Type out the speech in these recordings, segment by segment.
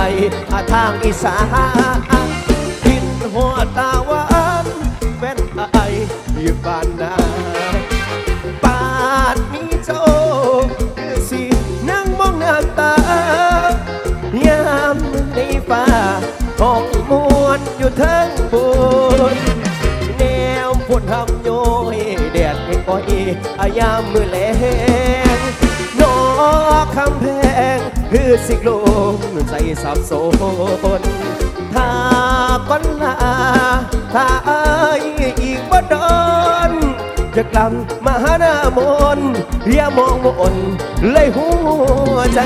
อาทางอีสานกินหัวตาวานแฟนไออยู่บ้านนาปานมีเจ้าคือสินั่งมองหน้าตายามในฟ้าห้องมวนอยู่ทั้งบนแนวพุ่นทำโยยแดดไม่ก่อยอายามมือแลงนอคำแพง คือสิกลม สับสนถ้าก่อนลาถ้าอายอีกบ่ดอนจะกลับมาหาหน้ามนต์อย่ามองมนเลยหัวใจ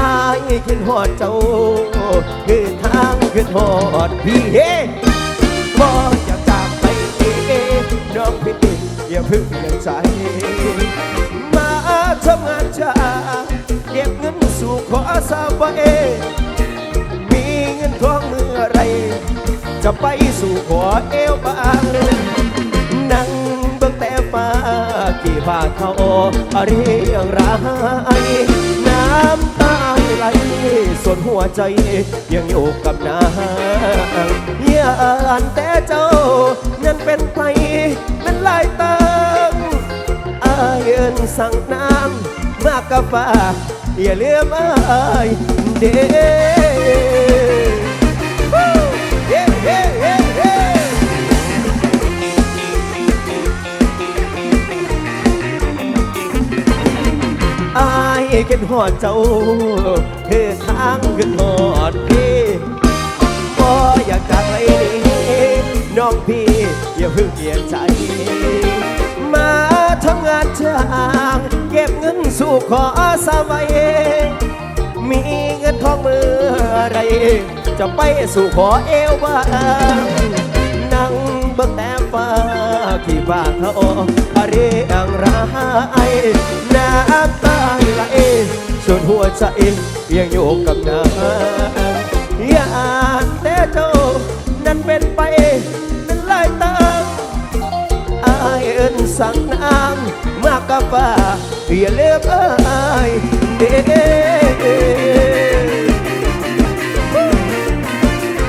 อายคิดหอดเจ้า คือทางคือหอดพี่เฮบ่อยากจากไปเอน้องพี่ติอย่าพึ่งยังใจ จะไปสู่ขอเอวบางนั่งเบิ่งแต่ฟ้ากี่บาทเขาเรียงรายน้ำตาไหลส่วนหัวใจยังอยู่กับนางยานแต่เจ้านั้นเป็นใครนั้นลายตังอายเอินสั่งน้ำมากกะฟ้าอย่าเลืมอายเด้ คิดหอดเจ้าคือทางขึ้นหอดพี่บ่อยากจากไปนี้น้องพี่อย่าเพิ่งเปลี่ยนใจ มาทำงานจ้างเก็บเงินสู่ขอสามัยมีเงินทองเมื่อไร จะไปสู่ขอเอวบ้างนั่งเบิ่งแต่ฟ้าที่บ้านเขาอาเรียงรายน้ำตาไหล ส่วนหัวใจยังอยู่กับนางอยากแต่เจ้านั้นเป็นไป นั้นลายตามอายเอินสั่งน้ำมากกะฟ้าอย่าเลืมอายเด้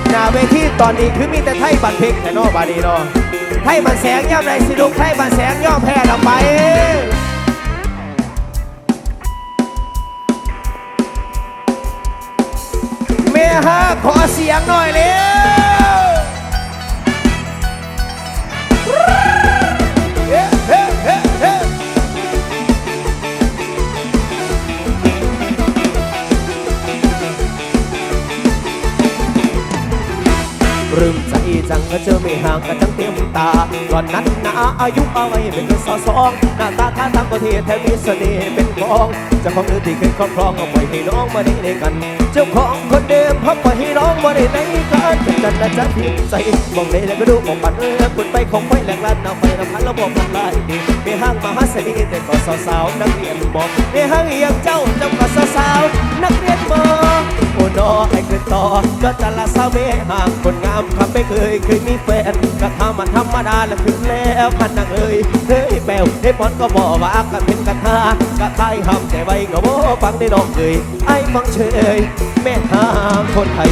หน้าเวทีตอนนี้คือมีแต่ไทยบันเพกแต่นอบาดีเนอไทยบันแสงย่อมไรสิลูกไทยบันแสงย่อมแพ้เราไป ฮะขอเสียงหน่อยเร็ว รึมใจจังก็เจอไม่ห่างกันจังเต็มตาก่อนนั้นนาอายุอาไว้เป็นเงินสอสองหน้าตาท่าทางก็เท่แถมมีเสน่ห์เป็นของเจ้าของเงินที่เคยครอบครองก็ปล่อยให้น้องมาได้ในกัน เจ้าของคนเดิมพับปล่อยให้น้องมาได้ในกันจันนะจันเพียงใจมองในแล้วก็ดูมองปันเออปุ่นไปของไฟแหลกลานน้ำไฟน้ำพันแล้วบอกมันลายดีไม่ห้างมหาเสน่ห์แต่ก็สาวๆนักเรียนบอกไม่ห้างอย่างเจ้าเจ้าก็สาวๆนักเรียนบอกโอ้ นอไอ้คือต่อก็จะละสาวเมห่างคนงามทำไม่เคยเคยมีแฟนก็ทำมันธรรมดาแล้วขึ้นแล้วพันนางเอ้ยเฮ้ยแปวเฮ้ยพอนก็บอกว่ากันเป็นกระทากระทายหำแต่ไว้ก็บ่ฟังได้ดอกเอ้ยไอ้ฟังเฉยแม่ทางคนไทย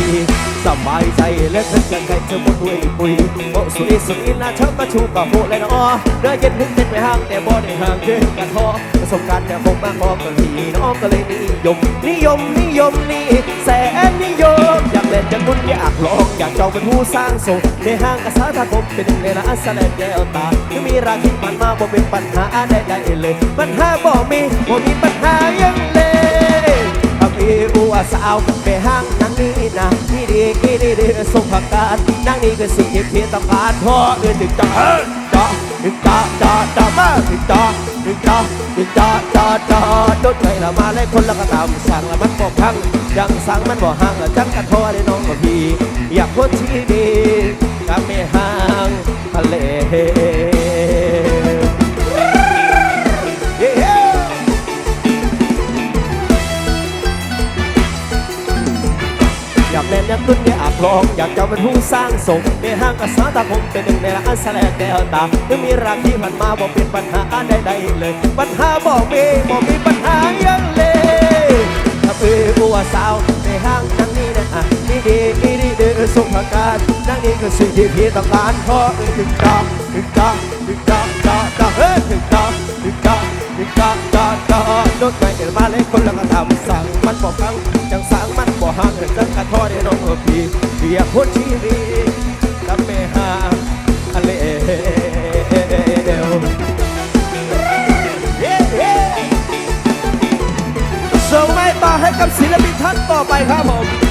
สบายใจและเธอกันใครเธอบ่ด้วยปุยโอ้สวยสวยนะเธอก็ชูกับโหเลยเนาะเด้อเย็นถึงเต้นไปห่างแต่บ่ได้ห่างเกินกันพอประสบการณ์แต่คงมากพอกันทีน้องก็เลยนิยมนิยมนิยมนี่แสน ลองอยาเป็นผู้สร้างส่งในห้างกษาทาคมเป็นในร้านแลงแก้วตาคือมีราคิดมันมาบ่เป็นปัญหาใดๆเลย ปัญหาบ่มีบ่มีปัญหายังเลยถ้าพี่บัวสาวไปห้างนั่งนี่นะนี่ดีกี่ดีดีส่งผักกาดนั่งนี่ก็สิ่งที่พี่ต้องการพ่อเอื่นถึงจะเฮ้จ้าถึงจ้าจ้าจ้ามาถึงจ้าถึงจ้าถึงจ้าจ้าจ้าโดนไงละมาเลยคนละก็ตามสั่งละมันบอกพังยังสั่งมันบอกห่างจังกระทง อยากเล่นอยากขึ้นอยากลองอยากจะเป็นผู้สร้างสมในห้างกษาตาคงเป็นหนึ่งในร้านแสลงแก้วตาไม่มีรักที่ผ่านมาบอกเป็นปัญหาใดๆเลย ปัญหาบอกมีบอกมีปัญหาอยังเลยถ้าเป็นบัวสาวในห้างนั่งนี่นะนี่ดีนี่ดีเดือสุขการ คือสิ่งที่พี่ต้องการขอถึงจอถึงจอถึงจอจอจอเฮ้ยถึงจอถึงจอถึงจอจอจอรถไปเห็นมาเลยคนละกระทำสั่งมันบอกฟังจังสั่งมันบอกห่างเหินจังกระทอได้น้องเออพี่เรียกคนชีวิตกับแม่หาอะไรเดียวส่งไม้ต่อให้กับศิลปินท่านต่อไปครับผม